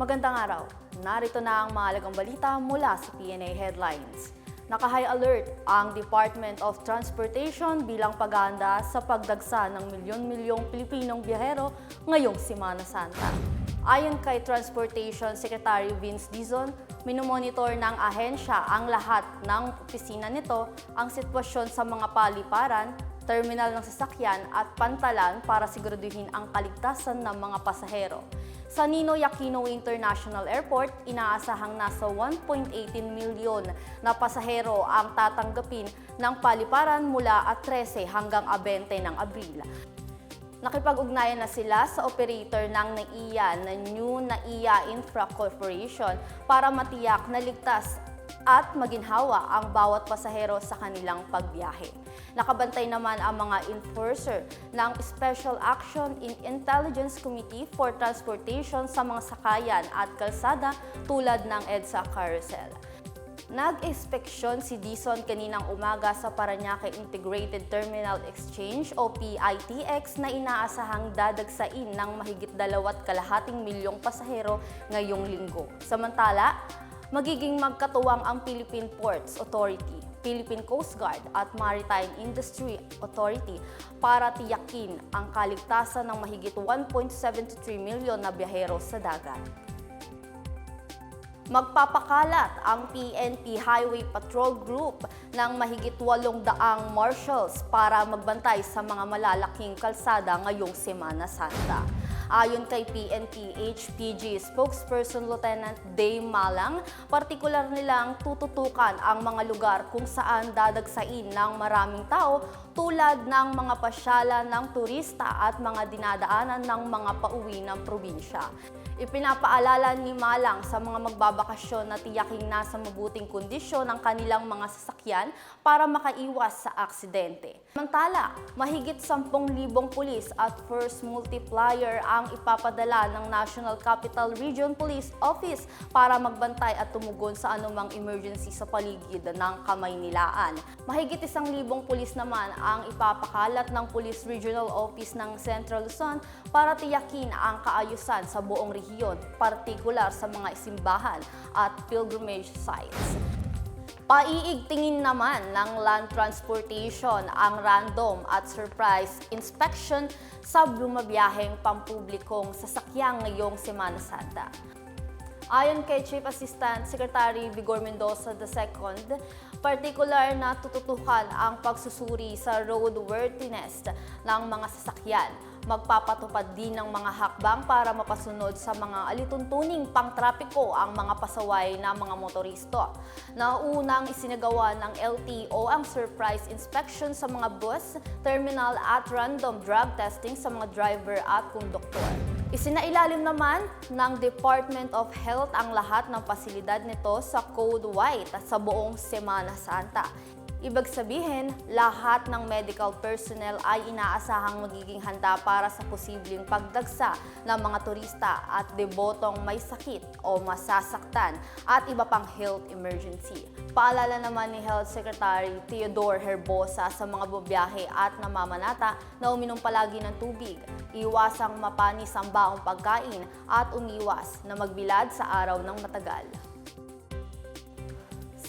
Magandang araw. Narito na ang mahalagang balita mula sa PNA Headlines. Naka-high alert ang Department of Transportation bilang paghahanda sa pagdagsa ng milyon-milyong Pilipinong biyahero ngayong Semana Santa. Ayon kay Transportation Secretary Vince Dizon, minomonitor ng ahensya ang lahat ng opisina nito ang sitwasyon sa mga paliparan, terminal ng sasakyan at pantalan para siguraduhin ang kaligtasan ng mga pasahero. Sa Ninoy Aquino International Airport, inaasahang nasa 1.18 milyon na pasahero ang tatanggapin ng paliparan mula at 13 hanggang 20 ng Abril. Nakipag-ugnayan na sila sa operator ng NAIA na New NAIA Infra Corporation para matiyak na ligtas at maginhawa ang bawat pasahero sa kanilang pagbiyahe. Nakabantay naman ang mga enforcer ng Special Action in Intelligence Committee for Transportation sa mga sakayan at kalsada tulad ng EDSA Carousel. Nag-inspeksyon si Dison kaninang umaga sa Paranaque Integrated Terminal Exchange o PITX na inaasahang dadagsain ng mahigit dalawat kalahating milyong pasahero ngayong linggo. Samantala, magiging magkatuwang ang Philippine Ports Authority, Philippine Coast Guard at Maritime Industry Authority para tiyakin ang kaligtasan ng mahigit 1.73 milyon na biyahero sa dagat. Magpapakalat ang PNP Highway Patrol Group ng mahigit 800 marshals para magbantay sa mga malalaking kalsada ngayong Semana Santa. Ayon kay PNP HPG spokesperson Lieutenant Dave Malang, partikular nilang tututukan ang mga lugar kung saan dadagsain ng maraming tao tulad ng mga pasyala ng turista at mga dinadaanan ng mga pauwi ng probinsya. Ipinapaalala ni Malang sa mga magbabakasyon na tiyaking nasa mabuting kondisyon ang kanilang mga sasakyan para makaiwas sa aksidente. Samantala, mahigit 10,000 pulis at first multiplier ang ipapadala ng National Capital Region Police Office para magbantay at tumugon sa anumang emergency sa paligid ng Kamaynilaan. Mahigit 1,000 pulis naman ang ipapakalat ng Police Regional Office ng Central Luzon para tiyakin ang kaayusan sa buong rehiyon, partikular sa mga simbahan at pilgrimage sites. Paiigtingin naman ng land transportation ang random at surprise inspection sa bumabiyaheng pampublikong sasakyan ngayong Semana Santa. Ayon kay Chief Assistant Secretary Vigor Mendoza II, partikular na tututukan ang pagsusuri sa roadworthiness ng mga sasakyan. Magpapatupad din ng mga hakbang para mapasunod sa mga alituntuning pangtrapiko ang mga pasaway na mga motoristo. Naunang isinagawa ng LTO ang surprise inspection sa mga bus, terminal at random drug testing sa mga driver at konduktor. Isinailalim naman ng Department of Health ang lahat ng pasilidad nito sa Code White sa buong Semana Santa. Ibig sabihin, lahat ng medical personnel ay inaasahang magiging handa para sa posibleng pagdagsa ng mga turista at debotong may sakit o masasaktan at iba pang health emergency. Paalala naman ni Health Secretary Theodore Herbosa sa mga bubiyahe at namamanata na uminom palagi ng tubig, iwasang mapanis ang baong pagkain at umiwas na magbilad sa araw ng matagal.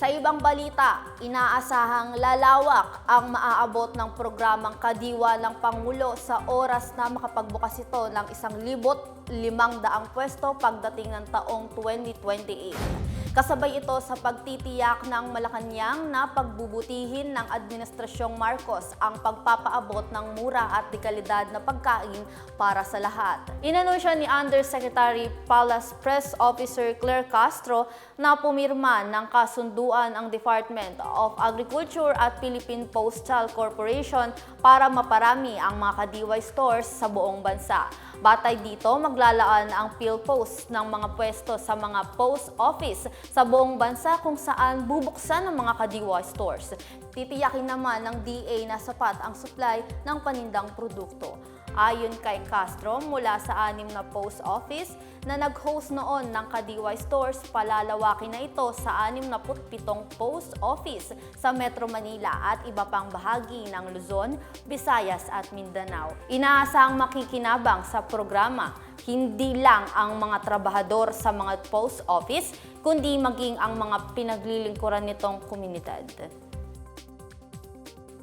Sa ibang balita, inaasahang lalawak ang maaabot ng programang Kadiwa ng Pangulo sa oras na makapagbukas ito ng isang libot limang daang pwesto pagdating ng taong 2028. Kasabay ito sa pagtitiyak ng Malacanang na pagbubutihin ng Administrasyong Marcos ang pagpapaabot ng mura at dekalidad na pagkain para sa lahat. Inanunsya ni Undersecretary Palace Press Officer Claire Castro na pumirma ng kasunduan ang Department of Agriculture at Philippine Postal Corporation para maparami ang mga kadiway stores sa buong bansa. Batay dito, maglalaan ang PhilPost ng mga pwesto sa mga post office sa buong bansa kung saan bubuksan ang mga kadiwa stores. Titiyakin naman ng DA na sapat ang supply ng panindang produkto. Ayon kay Castro, mula sa anim na post office na nag-host noon ng Kadiwai stores, palalawakin na ito sa 67 post office sa Metro Manila at iba pang bahagi ng Luzon, Visayas at Mindanao. Inaasahang makikinabang sa programa hindi lang ang mga trabahador sa mga post office, kundi maging ang mga pinaglilingkuran nitong komunidad.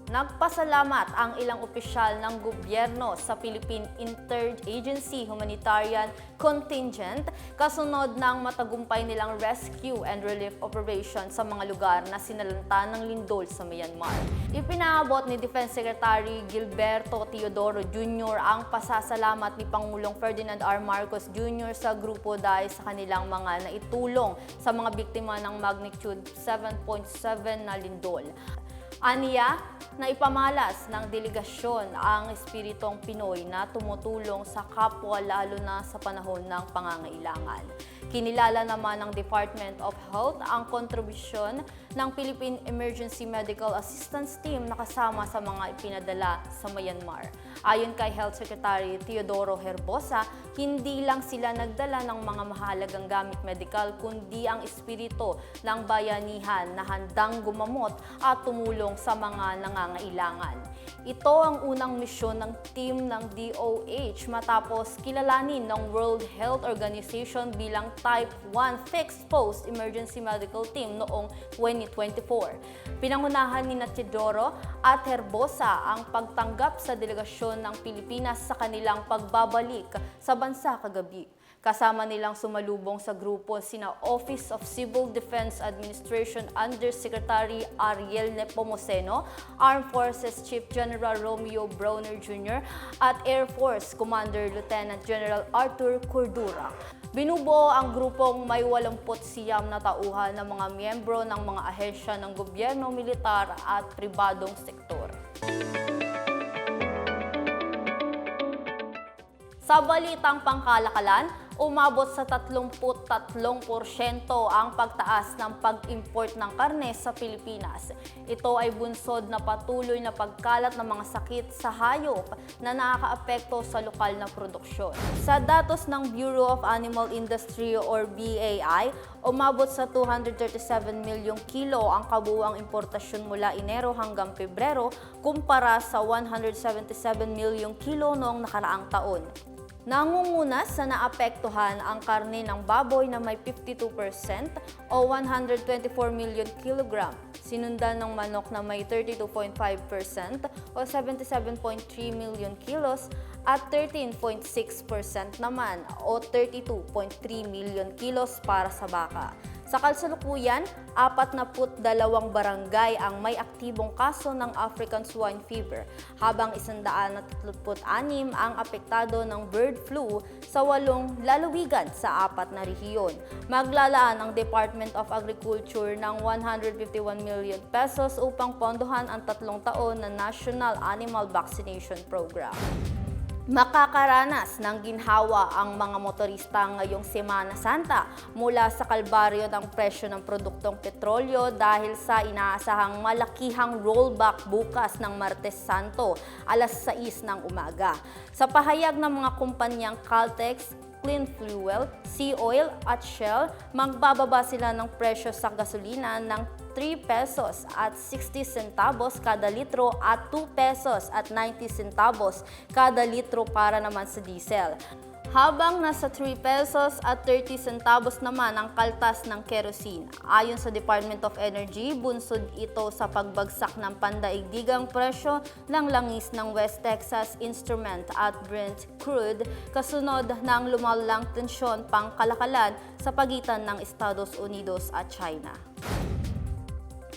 Nagpasalamat ang ilang opisyal ng gobyerno sa Philippine Interagency Humanitarian Contingent kasunod ng matagumpay nilang rescue and relief operation sa mga lugar na sinalanta ng lindol sa Myanmar. Ipinaabot ni Defense Secretary Gilberto Teodoro Jr. ang pasasalamat ni Pangulong Ferdinand R. Marcos Jr. sa grupo dahil sa kanilang mga naitulong sa mga biktima ng magnitude 7.7 na lindol. Aniya na ipamalas ng delegasyon ang espiritong Pinoy na tumutulong sa kapwa lalo na sa panahon ng pangangailangan. Kinilala naman ng Department of Health ang kontribusyon ng Philippine Emergency Medical Assistance Team na kasama sa mga ipinadala sa Myanmar. Ayon kay Health Secretary Teodoro Herbosa, hindi lang sila nagdala ng mga mahalagang gamit medikal kundi ang espiritu ng bayanihan na handang gumamot at tumulong sa mga nangangailangan. Ito ang unang misyon ng team ng DOH matapos kilalanin ng World Health Organization bilang Type 1 Fixed Post Emergency Medical Team noong 2024. Pinangunahan ni Teodoro at Herbosa ang pagtanggap sa delegasyon ng Pilipinas sa kanilang pagbabalik sa bansa kagabi. Kasama nilang sumalubong sa grupo sina Office of Civil Defense Administration Undersecretary Ariel Nepomuceno, Armed Forces Chief General Romeo Browner Jr. at Air Force Commander Lieutenant General Arthur Cordura. Binubuo ang grupong may 80 siyam na tauhan ng mga miyembro ng mga ahensya ng gobyerno, militar at pribadong sektor. Sa balitang pangkalakalan, umabot sa 33% ang pagtaas ng pag-import ng karne sa Pilipinas. Ito ay bunsod na patuloy na pagkalat ng mga sakit sa hayop na nakakaapekto sa lokal na produksyon. Sa datos ng Bureau of Animal Industry or BAI, umabot sa 237 milyong kilo ang kabuuang importasyon mula Enero hanggang Pebrero kumpara sa 177 milyong kilo noong nakaraang taon. Nangunguna sa naapektuhan ang karne ng baboy na may 52% o 124 million kilogram, sinundan ng manok na may 32.5% o 77.3 million kilos at 13.6% naman o 32.3 million kilos para sa baka. Sa kasalukuyan, 42 barangay ang may aktibong kaso ng African swine fever, habang 136 ang apektado ng bird flu sa walong lalawigan sa apat na rehiyon. Maglalaan ang Department of Agriculture ng 151 million pesos upang pondohan ang tatlong taon na National Animal Vaccination Program. Makakaranas ng ginhawa ang mga motorista ngayong Semana Santa mula sa kalbaryo ng presyo ng produktong petrolyo dahil sa inaasahang malakihang rollback bukas ng Martes Santo alas 6 ng umaga. Sa pahayag ng mga kumpanyang Caltex, Clean Fuel, Sea Oil at Shell, magbababa sila ng presyo sa gasolina ng 3 pesos at 60 centavos kada litro at 2 pesos at 90 centavos kada litro para naman sa diesel. Habang nasa 3 pesos at 30 centavos naman ang kaltas ng kerosene. Ayon sa Department of Energy, bunsod ito sa pagbagsak ng pandaigdigang presyo ng langis ng West Texas Instrument at Brent crude kasunod ng lumalang tensyon pang kalakalan sa pagitan ng Estados Unidos at China.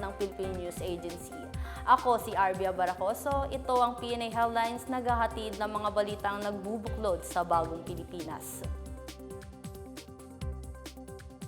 ng Philippine News Agency. Ako si Arbia Baracoso. Ito ang PNA Headlines naghahatid ng mga balitang nagbubuklod sa bagong Pilipinas.